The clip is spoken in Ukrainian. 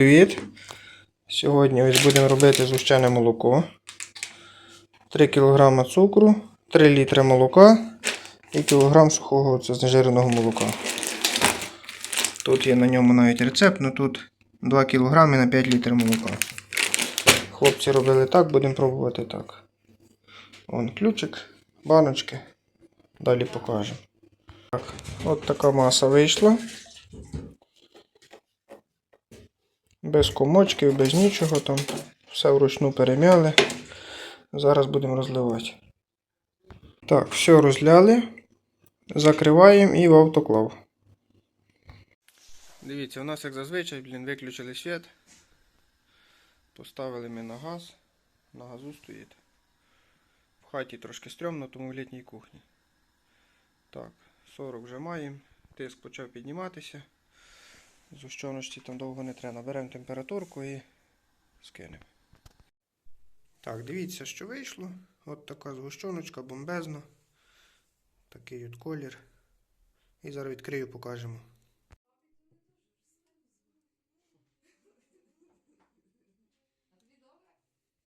Привіт! Сьогодні ось будемо робити згущене молоко. 3 кг цукру, 3 літри молока і кілограм сухого це знежиреного молока. Тут є на ньому навіть рецепт, але тут 2 кг на 5 літрів молока. Хлопці робили так, будемо пробувати так. Вон ключик, баночки. Далі покажемо. Так, от така маса вийшла. Без комочків, без нічого там. Все вручну перем'яли. Зараз будемо розливати. Так, все розляли. Закриваємо і в автоклав. Дивіться, у нас як зазвичай, блін, виключили світ. Поставили ми на газ. На газу стоїть. В хаті трошки стрьомно, тому в літній кухні. Так, 40 вже маємо. Тиск почав підніматися. Зущеності там довго не треба. Беремо температурку і скинемо. Так, дивіться, що вийшло. От така згущоночка бомбезна. Такий от колір. І зараз відкрию, покажемо.